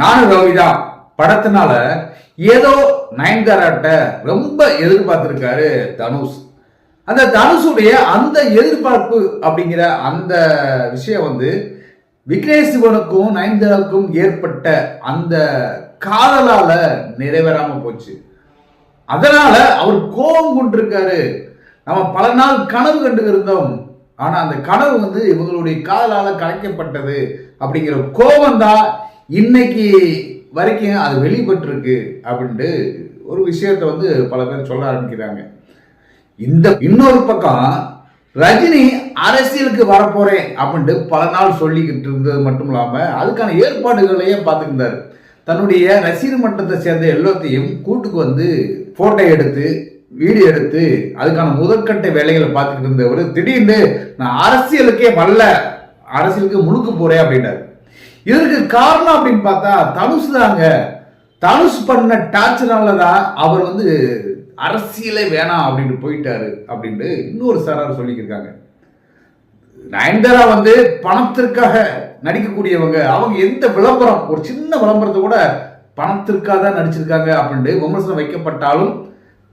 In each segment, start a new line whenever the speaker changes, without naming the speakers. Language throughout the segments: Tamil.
நானும் ரவிதா படத்தினால ஏதோ நயன்தாராட்ட ரொம்ப எதிர்பார்த்திருக்காரு தனுஷ். அந்த தனுஷுடைய அந்த எதிர்பார்ப்பு அப்படிங்கிற அந்த விஷயம் வந்து விக்னேஷ் சிவனுக்கும் நயன்தாராவுக்கும் ஏற்பட்ட அந்த காதலால நிறைவேறாம போச்சு. அதனால அவர் கோபம் கொண்டிருக்காரு. நம்ம பல நாள் கனவு கண்டு இருந்தோம் ஆனா அந்த கனவு வந்து இவங்களுடைய காதலால கலைக்கப்பட்டது அப்படிங்கிற கோபம் தான் இன்னைக்கு வரைக்கும் அது வெளிப்பட்டிருக்கு அப்படின்ட்டு ஒரு விஷயத்தை வந்து பல பேர் சொல்ல ஆரம்பிக்கிறாங்க. இந்த இன்னொரு பக்கம் ரஜினி அரசியலுக்கு வரப்போறேன் அப்படின்ட்டு பல நாள் சொல்லிக்கிட்டு இருந்தது மட்டும் இல்லாமல் அதுக்கான ஏற்பாடுகளையும் பார்த்துக்கிட்டாரு. தன்னுடைய ரசிகர் மன்றத்தை சேர்ந்த எல்லாத்தையும் கூட்டுக்கு வந்து ஃபோட்டோ எடுத்து வீடியோ எடுத்து அதுக்கான முதற்கட்ட வேலைகளை பார்த்துக்கிட்டு இருந்தவர். திடீர்னு நான் அரசியலுக்கே வரல அரசியலுக்கு முழுக்க போறேன் அப்படின்னாரு இதற்கு காரணம் அப்படின்னு பார்த்தா தனுசு தாங்க. தனுஷ் பண்ண டார்ச்சனால தான் அவர் வந்து அரசியலே வேணாம் அப்படின்னு போயிட்டாரு அப்படின்ட்டு இன்னொரு சாரார் சொல்லிக்கிருக்காங்க. நயன்தாரா வந்து பணத்திற்காக நடிக்கக்கூடியவங்க. அவங்க எந்த விளம்பரம் ஒரு சின்ன விளம்பரத்தை கூட பணத்திற்காக தான் நடிச்சிருக்காங்க அப்படின்ட்டு விமர்சனம் வைக்கப்பட்டாலும்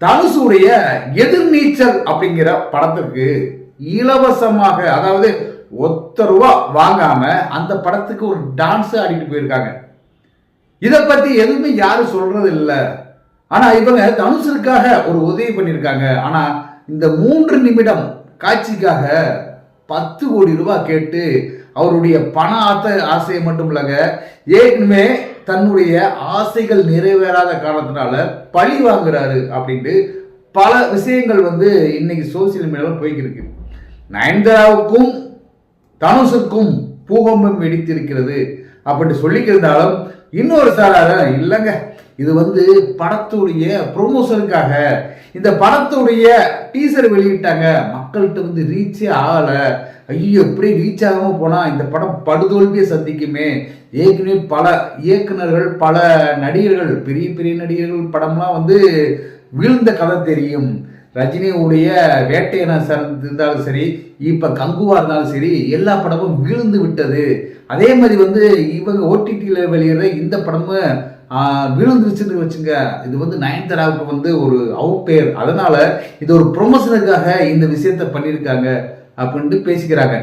தனுஷுடைய எதிர்நீச்சல் அப்படிங்கிற படத்திற்கு இலவசமாக அதாவது ஒத்த ரூபா வாங்காம அந்த படத்துக்கு ஒரு டான்ஸ் ஆடிட்டு போயிருக்காங்க. இதை பத்தி எதுவுமே யாரும் சொல்றது இல்லை. ஆனா இவங்க தனுஷுக்காக ஒரு உதவி பண்ணியிருக்காங்க. ஆனா இந்த மூன்று நிமிடம் காட்சிக்காக பத்து கோடி ரூபாய் கேட்டு அவருடைய பண ஆத்த ஆசையை மட்டும் இல்லைங்க ஏற்கனவே தன்னுடைய ஆசைகள் நிறைவேறாத காரணத்தினால பழி வாங்குறாரு அப்படின்ட்டு பல விஷயங்கள் வந்து இன்னைக்கு சோசியல் மீடியாவில் போய்க்கிருக்கு. நயன்தாராவுக்கும் தனுஷுக்கும் பூகம்பம் வெடித்திருக்கிறது அப்படி சொல்லிக்கிறதாலும் இன்னொரு சாரார இல்லைங்க இது வந்து படத்துடைய ப்ரொமோஷனுக்காக இந்த படத்துடைய டீசர் வெளியிட்டாங்க. மக்கள்கிட்ட வந்து ரீச்சே ஆகலை. ஐயோ எப்படி ரீச் ஆகாம போனா இந்த படம் படுதோல்வியை சந்திக்குமே. ஏற்கனவே பல இயக்குனர்கள் பல நடிகர்கள் பெரிய பெரிய நடிகர்கள் படம்லாம் வந்து வீழ்ந்த கதை தெரியும். ரஜினியுடைய வேட்டையனா சார் இருந்தாலும் சரி இப்போ கங்குவா இருந்தாலும் சரி எல்லா படமும் விழுந்து விட்டது. அதே மாதிரி வந்து இவங்க ஓடிடியில் வெளியிடுற இந்த படமும் விழுந்துருச்சுன்னு வச்சுங்க இது வந்து நயன்தாராவுக்கு வந்து ஒரு அவுப்பேர் அதனால இது ஒரு ப்ரொமோஷனுக்காக இந்த விஷயத்த பண்ணியிருக்காங்க அப்படின்ட்டு பேசிக்கிறாங்க.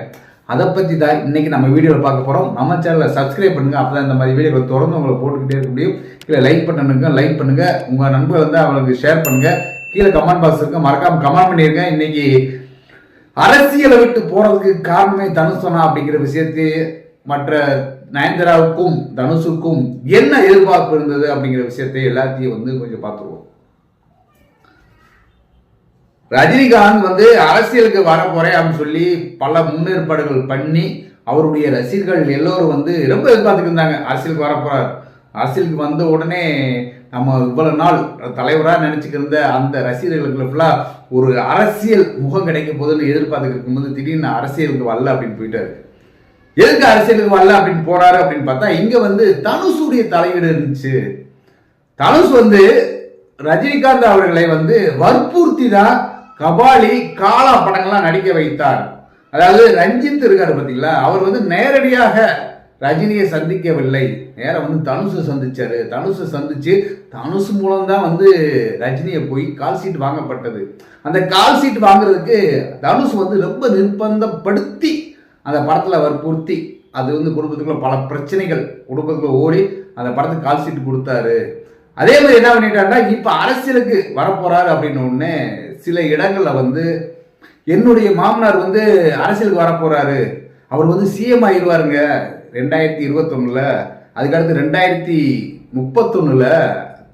அதை பற்றி தான் இன்னைக்கு நம்ம வீடியோவில் பார்க்க போகிறோம் நம்ம சேனலை சப்ஸ்கிரைப் பண்ணுங்கள் அப்போ இந்த மாதிரி வீடியோவை தொடர்ந்து உங்களை போட்டுக்கிட்டே இருக்க முடியும். இல்லை லைக் பண்ணணுங்க லைக் பண்ணுங்கள் உங்கள் நண்பர்கள் வந்து அவங்களுக்கு ஷேர் பண்ணுங்கள் கீழே கமெண்ட் பாக்ஸ் இருக்கு. மறக்காம கமெண்ட் பண்ணியிருக்கேன் இன்னைக்கு அரசியலை விட்டு போறதுக்கு காரணமே தனுஷனா அப்படிங்கிற விஷயத்தை மற்ற நயன்தாராவுக்கும் தனுஷுக்கும் என்ன எதிர்பார்ப்பு இருந்தது அப்படிங்கிற விஷயத்தை எல்லாத்தையும் வந்து கொஞ்சம் பார்த்துருவோம். ரஜினிகாந்த் வந்து அரசியலுக்கு வர போறேன் அப்படின்னு சொல்லி பல முன்னேற்பாடுகள் பண்ணி அவருடைய ரசிகர்கள் எல்லோரும் வந்து ரொம்ப எதிர்பார்த்துட்டு இருந்தாங்க. அரசியலுக்கு வரப்போறாரு அரசியலுக்கு வந்த உடனே நம்ம இவ்வளவு நாள் தலைவராக நினைச்சுக்கிட்டு அந்த ரசிகர்களுக்கு ஃபுல்லாக ஒரு அரசியல் முகம் கிடைக்க போதுன்னு எதிர்பார்த்துட்டு இருக்கும்போது திடீர்னு அரசியலுக்கு வரல அப்படின்னு போயிட்டாரு. எதுக்கு அரசியலுக்கு வரல அப்படின்னு போறாரு அப்படின்னு பார்த்தா இங்க வந்து தனுஷுடைய தலையீடு இருந்துச்சு. தனுஷ் வந்து ரஜினிகாந்த் அவர்களை வந்து வற்புறுத்தி தான் கபாலி காலா படங்கள்லாம் நடிக்க வைத்தார். அதாவது ரஞ்சித் இருக்காரு பார்த்தீங்களா? அவர் வந்து நேரடியாக ரஜினியை சந்திக்கவில்லை. நேரம் வந்து தனுஷை சந்திச்சாரு. தனுஷை சந்திச்சு தனுஷ் மூலம் தான் வந்து ரஜினியை போய் கால் சீட் வாங்கப்பட்டது. அந்த கால் சீட் வாங்குறதுக்கு தனுஷ் வந்து ரொம்ப நிர்பந்தப்படுத்தி அந்த படத்தில் வற்புறுத்தி அது வந்து குடும்பத்துக்குள்ள பல பிரச்சனைகள் குடும்பத்துக்குள்ள ஓடி அந்த படத்துக்கு கால் சீட் கொடுத்தாரு. அதே மாதிரி என்ன பண்ணிட்டாருன்னா இப்போ அரசியலுக்கு வரப்போறாரு அப்படின்னு சில இடங்களில் வந்து என்னுடைய மாமனார் வந்து அரசியலுக்கு வரப்போறாரு. அவர் வந்து சிஎம் ஆயிடுவாருங்க. ரெண்டாயிரத்தி இருபத்தொன்னுல அதுக்கடுத்து ரெண்டாயிரத்தி முப்பத்தொன்னுல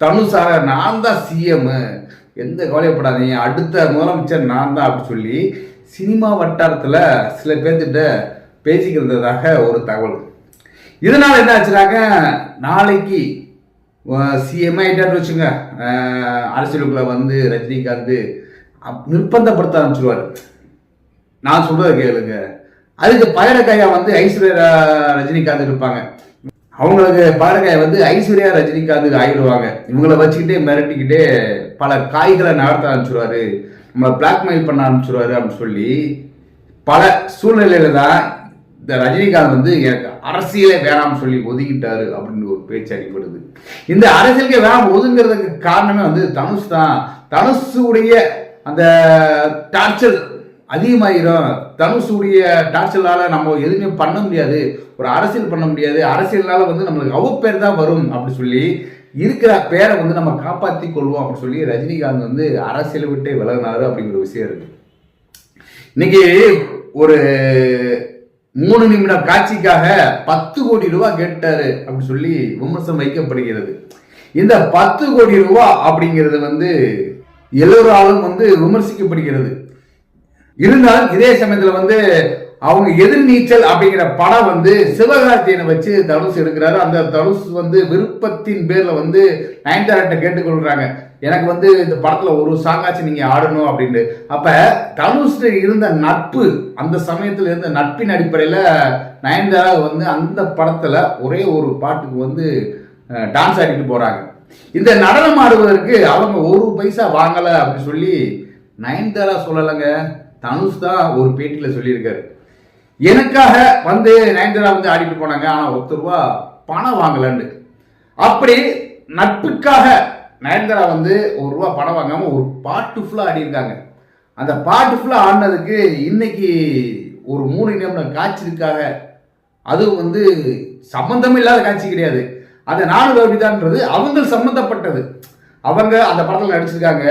தனுஷாக நான் தான் சிஎம் எந்த கவலைப்படாதீங்க அடுத்த முதலமைச்சர் நான் தான் அப்படி சொல்லி சினிமா வட்டாரத்தில் சில பேர்த்திட்ட பேசிக்கிறதாக ஒரு தகவல். இதனால் என்ன ஆச்சுனாக்க நாளைக்கு சிஎம் ஆகிட்டான்னு வச்சுங்க அரசியலுக்குள்ள வந்து ரஜினிகாந்த் அப்- நிர்பந்தப்படுத்த ஆரம்பிச்சிருவார். நான் சொல்றதை கேளுங்க. அதுக்கு பகடக்காயா வந்து ஐஸ்வர்யா ரஜினிகாந்த் இருப்பாங்க. அவங்களுக்கு பகரக்காயா வந்து ஐஸ்வர்யா ரஜினிகாந்த் ஆயிடுவாங்க. இவங்களை வச்சுக்கிட்டே மிரட்டிக்கிட்டே பல காய்களை நடத்த ஆரம்பிச்சிருவாரு. நம்மளை பிளாக்மெயில் பண்ண ஆரம்பிச்சிருவாரு அப்படின்னு சொல்லி பல சூழ்நிலையில தான் இந்த ரஜினிகாந்த் வந்து எனக்கு அரசியலே வேணாம்னு சொல்லி ஒதுக்கிட்டாரு அப்படின்னு ஒரு பேச்சு அடிப்படுது இந்த அரசியலுக்கே வேணாம் ஒதுங்கிறதுக்கு காரணமே வந்து தனுஷ் தான். தனுஷுடைய அந்த டார்ச்சர் அதிகமாகிடும் தனுஷுடைய டார்ச்சலால நம்ம எதுவுமே பண்ண முடியாது. ஒரு அரசியல் பண்ண முடியாது. அரசியல்னால வந்து நம்மளுக்கு அவப்பேர் தான் வரும் அப்படி சொல்லி இருக்கிற பேரை வந்து நம்ம காப்பாற்றி கொள்வோம் அப்படின்னு சொல்லி ரஜினிகாந்த் வந்து அரசியலை விட்டே விலகினாரு அப்படிங்கிற விஷயம் இருக்கு. இன்னைக்கு ஒரு மூணு நிமிடம் காட்சிக்காக பத்து கோடி ரூபாய் கேட்டாரு அப்படின்னு சொல்லி விமர்சனம் வைக்கப்படுகிறது. இந்த பத்து கோடி ரூபாய் அப்படிங்கிறது வந்து எல்லோராலும் வந்து விமர்சிக்கப்படுகிறது. இருந்தாலும் இதே சமயத்துல வந்து அவங்க எதிர்நீச்சல் அப்படிங்கிற படம் வந்து சிவகார்த்தியனை வச்சு தனுஷ் எடுக்கிறாரு. அந்த தனுஷ் வந்து விருப்பத்தின் பேர்ல வந்து நயன்தாராட்ட கேட்டுக்கொள்றாங்க. எனக்கு வந்து இந்த படத்துல ஒரு சாங்காச்சும் நீங்க ஆடணும் அப்படின்னு அப்ப தனுஷ் இருந்த நட்பு அந்த சமயத்துல இருந்த நட்பின் அடிப்படையில நயன்தாரா வந்து அந்த படத்துல ஒரே ஒரு பாட்டுக்கு வந்து டான்ஸ் ஆடிட்டு போறாங்க. இந்த நடனம் ஆடுவதற்கு அவங்க ஒரு பைசா வாங்கல அப்படின்னு சொல்லி நயன்தாரா சொல்லலைங்க. தனுஷ் தான் ஒரு பேட்டியில் சொல்லியிருக்காரு. எனக்காக வந்து நயன்தாரா வந்து ஆடிட்டு போனாங்க ஆனால் ஒத்து ரூபா பணம் வாங்கலன்னு. அப்படி நட்புக்காக நயன்தாரா வந்து ஒரு ரூபா பணம் வாங்காமல் ஒரு பாட்டு ஃபுல்லாக ஆடியிருக்காங்க. அந்த பாட்டு ஃபுல்லாக ஆடினதுக்கு இன்னைக்கு ஒரு மூணு நிமிடம் காட்சிக்காக அதுவும் வந்து சம்பந்தம் இல்லாத காட்சி கிடையாது. அந்த நானூறு அப்படிதான்றது அவங்க சம்பந்தப்பட்டது. அவங்க அந்த படத்தில் நடிச்சிருக்காங்க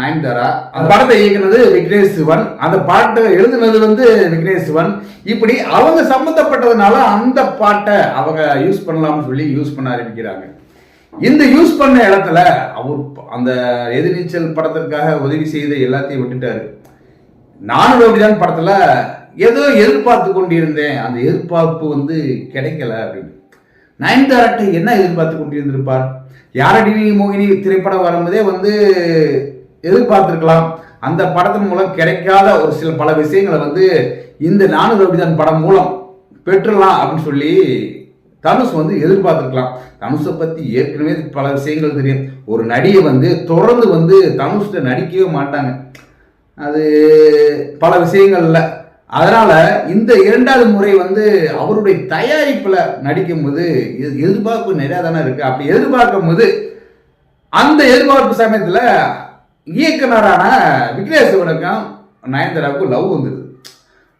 நயன்தாரா. அந்த படத்தை இயக்குனது விக்னேஷ் சிவன். அந்த பாட்டை எழுதுனது வந்து விக்னேஷ் சிவன். இப்படி அவங்க சம்மந்தப்பட்டதுனால அந்த பாட்டை அவங்க யூஸ் பண்ணலாம்னு சொல்லி யூஸ் பண்ண ஆரம்பிக்கிறாங்க. இந்த யூஸ் பண்ண இடத்துல அவர் அந்த எதிர்நீச்சல் படத்திற்காக உதவி செய்த எல்லாத்தையும் விட்டுட்டாரு. நானும் அப்படிதான் படத்துல ஏதோ எதிர்பார்த்து கொண்டிருந்தேன். அந்த எதிர்பார்ப்பு வந்து கிடைக்கல அப்படின்னு. நயன்தாராட்ட என்ன எதிர்பார்த்து கொண்டிருந்திருப்பார்? யாரடி மோகினி திரைப்படம் வரும்போதே வந்து எதிர்பார்த்திருக்கலாம். அந்த படத்தின் மூலம் கிடைக்காத ஒரு சில பல விஷயங்களை வந்து இந்த நானூறு ரவிதான் படம் மூலம் பெற்றுடலாம் அப்படின்னு சொல்லி தனுஷ் வந்து எதிர்பார்த்துருக்கலாம். தனுஷை பற்றி ஏற்கனவே பல விஷயங்கள் தெரியும். ஒரு நடிகை வந்து தொடர்ந்து வந்து தனுஷ்ட நடிக்கவே மாட்டாங்க. அது பல விஷயங்கள்ல அதனால இந்த இரண்டாவது முறை வந்து அவருடைய தயாரிப்புல நடிக்கும் போது எதிர்பார்ப்பு நிறையா தானே இருக்கு. அப்படி எதிர்பார்க்கும் போது அந்த எதிர்பார்ப்பு சமயத்துல இயக்குனரான விக்னேஷ் சிவனுக்கும் நயன்தாராவுக்கும் லவ் வந்தது.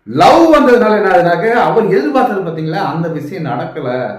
லவ் வந்ததுனால என்ன ஆகுதுனாக்க அவர் எதிர்பார்த்தது பார்த்தீங்களா அந்த விஷயம் நடக்கல.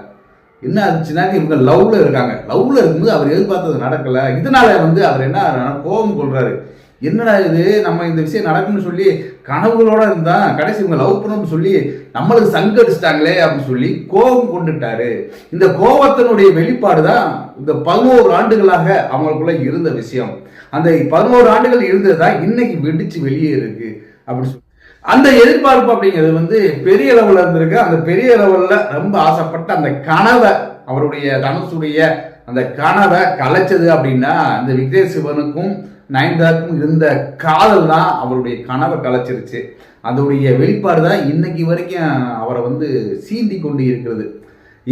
என்ன ஆச்சுனாக்க இவங்க லவ்ல இருக்காங்க. லவ்ல இருக்கும்போது அவர் எதிர்பார்த்தது நடக்கல. இதனால வந்து அவர் என்ன கோபம் கொள்றாரு. என்னடா இது? நம்ம இந்த விஷயம் நடக்கும்னு சொல்லி கனவுகளோட இருந்தா கடைசி இவங்க லவ் பண்ணணும்னு சொல்லி நம்மளுக்கு சங்கடிச்சிட்டாங்களே அப்படின்னு சொல்லி கோபம் கொண்டுட்டாரு. இந்த கோபத்தினுடைய வெளிப்பாடு தான் இந்த பதினோரு ஆண்டுகளாக அவங்களுக்குள்ள இருந்த விஷயம். அந்த பதினோரு ஆண்டுகள் இருந்தது தான் இன்னைக்கு வெடிச்சு வெளியே இருக்கு அப்படின்னு சொல்லி. அந்த எதிர்பார்ப்பு அப்படிங்கிறது வந்து பெரிய லெவலில் இருந்திருக்கு. அந்த பெரிய லெவலில் ரொம்ப ஆசைப்பட்ட அந்த கனவை அவருடைய தனுஷுடைய அந்த கனவை கலைச்சது அப்படின்னா அந்த விக்னேஷ் சிவனுக்கும் நயன்தாருக்கும் இருந்த காதல் தான் அவருடைய கனவை கலைச்சிருச்சு. அதோடைய வெளிப்பாடு தான் இன்னைக்கு வரைக்கும் அவரை வந்து சீண்டி கொண்டு இருக்கிறது.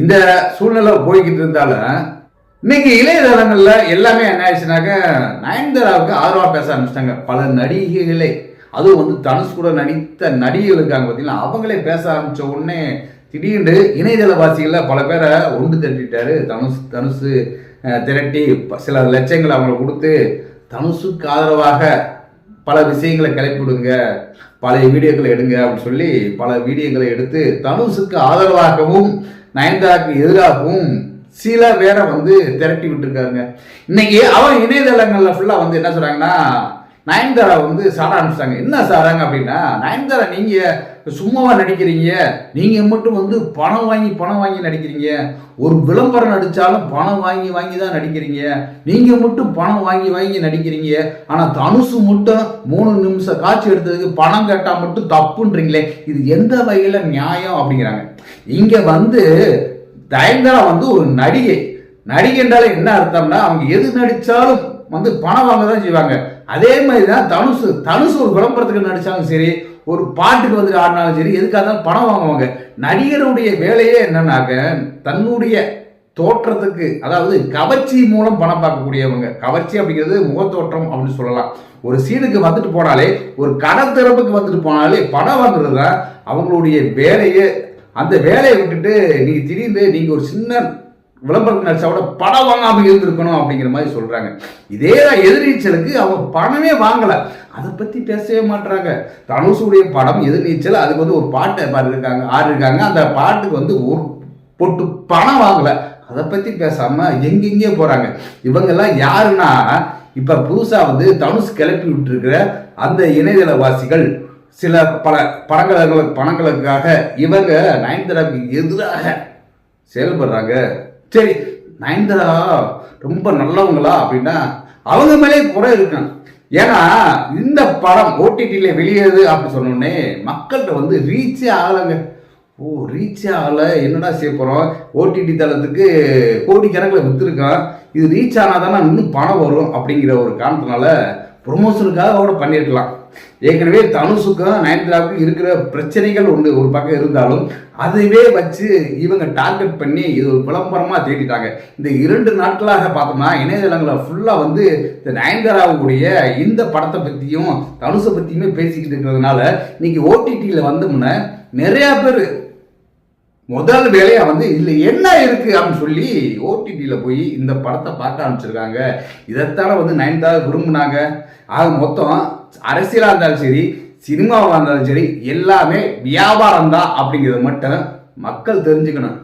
இந்த சூழ்நிலை போய்கிட்டு இருந்தாலும் இன்னைக்கு இளையதளங்கள்ல எல்லாமே என்ன ஆயிடுச்சுனாக்க நயன்தாராவுக்கு ஆதரவாக பேச ஆரம்பிச்சிட்டாங்க. பல நடிகைகளே. அதுவும் வந்து தனுஷ் கூட நடித்த நடிகைகள் இருக்காங்க பார்த்தீங்கன்னா அவங்களே பேச ஆரம்பித்த உடனே திடீர்னு இணையதளவாசிகளில் பல பேரை ஒன்று திரட்டிட்டாரு. தனுஷ் தனுஷ் திரட்டி சில லட்சங்களை அவங்களை கொடுத்து தனுஷுக்கு ஆதரவாக பல விஷயங்களை கிளப்பிவிடுங்க பழைய வீடியோக்களை எடுங்க அப்படின்னு சொல்லி பல வீடியோக்களை எடுத்து தனுஷுக்கு ஆதரவாகவும் நயன்தாராக்கு எதிராகவும் சில பேரை வந்து திரட்டி விட்டுருக்காருங்க. இன்னைக்கு அவன் இணையதளங்களில் ஃபுல்லாக வந்து என்ன சொல்கிறாங்கன்னா நயன்தாரா வந்து சாட ஆரம்பிச்சிட்டாங்க. என்ன சாராங்க அப்படின்னா நயன்தாரா நீங்க சும்மாவா நடிக்கிறீங்க? நீங்க மட்டும் வந்து பணம் வாங்கி பணம் வாங்கி நடிக்கிறீங்க. ஒரு விளம்பரம் நடிச்சாலும் பணம் வாங்கி வாங்கி தான் நடிக்கிறீங்க. நீங்க மட்டும் பணம் வாங்கி வாங்கி நடிக்கிறீங்க. ஆனா தனுசு மட்டும் மூணு நிமிஷம் காட்சி எடுத்ததுக்கு பணம் கேட்டா மட்டும் தப்புன்றீங்களே. இது எந்த வகையில நியாயம் அப்படிங்கிறாங்க. இங்க வந்து நயன்தாரா வந்து ஒரு நடிகை. நடிகை என்றாலே என்ன அர்த்தம்னா அவங்க எது நடிச்சாலும் வந்து பணம் வாங்க தான் செய்வாங்க. அதே மாதிரி தான் தனுசு தனுசு ஒரு விளம்பரத்துக்கு நடித்தாலும் சரி ஒரு பாட்டுக்கு வந்து ஆடினாலும் சரி எதுக்காக தான் பணம் வாங்குவாங்க. நடிகருடைய வேலையே என்னன்னாக்க தன்னுடைய தோற்றத்துக்கு அதாவது கவர்ச்சி மூலம் பணம் பார்க்கக்கூடியவங்க. கவர்ச்சி அப்படிங்கிறது முகத்தோற்றம் அப்படின்னு சொல்லலாம். ஒரு சீனுக்கு வந்துட்டு போனாலே ஒரு கடை திறப்புக்கு வந்துட்டு போனாலே பணம் வாங்குறது தான் அவங்களுடைய வேலையே. அந்த வேலையை விட்டுட்டு நீங்கள் திடீர்னு நீங்கள் ஒரு சின்ன விளம்பரத்து நடிச்சா படம் வாங்காம இருந்திருக்கணும் அப்படிங்கிற மாதிரி சொல்றாங்க. இதே தான் எதிர்நீச்சலுக்கு அவங்க பணமே வாங்கல. அதை பத்தி பேசவே மாட்டாங்க தனுஷுடைய படம் எதிர்நீச்சல் அதுக்கு வந்து ஒரு பாட்டை பாடிருக்காங்க ஆடிருக்காங்க அந்த பாட்டுக்கு வந்து ஒரு பொட்டு பணம் வாங்கல. அதை பத்தி பேசாம எங்கெங்கே போறாங்க. இவங்கெல்லாம் யாருன்னா இப்ப புதுசா வந்து தனுஷ் கிளப்பி விட்டுருக்கிற அந்த இணையதளவாசிகள் சில பல படங்களுக்கு பணங்களுக்காக இவங்க நயன்தாராவுக்கு எதிராக செயல்படுறாங்க. சரி நயன்தாரா ரொம்ப நல்லவங்களா அப்படின்னா அவங்க மேலே குறை இருக்காங்க ஏன்னா இந்த படம் ஓடிடியில வெளியேது அப்படி சொன்னோடனே மக்கள்கிட்ட வந்து ரீச்சே ஆகலைங்க. ஓ ரீச்சே ஆகலை. என்னடா செய்ய போகிறோம் ஓடிடி தளத்துக்கு கோடிக்கணக்கில் விற்றுருக்கான் இது ரீச் ஆனால் தானே இன்னும் பணம் வரும் அப்படிங்கிற ஒரு காரணத்தினால ப்ரொமோஷனுக்காக கூட பண்ணியிருக்கலாம். ஏற்கனவே தனுஷுக்கும் நயன்தாராவுக்கும் இருக்கிற பிரச்சனைகள் ஒன்று ஒரு பக்கம் இருந்தாலும் அதுவே வச்சு இவங்க டார்கெட் பண்ணி இது ஒரு விளம்பரமாக தேடிட்டாங்க. இந்த இரண்டு நாட்களாக பார்த்தோம்னா இணையதளங்களை ஃபுல்லாக வந்து இந்த நயன்தாராவுடைய இந்த படத்தை பற்றியும் தனுஷை பற்றியுமே பேசிக்கிட்டு இருக்கிறதுனால இன்னைக்கு ஓடிடியில் வந்தோம்னா நிறையா பேர் முதல் வேலையா வந்து இதுல என்ன இருக்கு? அப்படின்னு சொல்லி ஓடிடியில் போய் இந்த படத்தை பார்க்க ஆரம்பிச்சிருக்காங்க. இதைத்தான வந்து நயன்தாரா விரும்புனாங்க. ஆக மொத்தம் அரசியலாக இருந்தாலும் சரி சினிமாவாக இருந்தாலும் சரி எல்லாமே வியாபாரம் தான் அப்படிங்கிறத மட்டும் மக்கள் தெரிஞ்சுக்கணும்.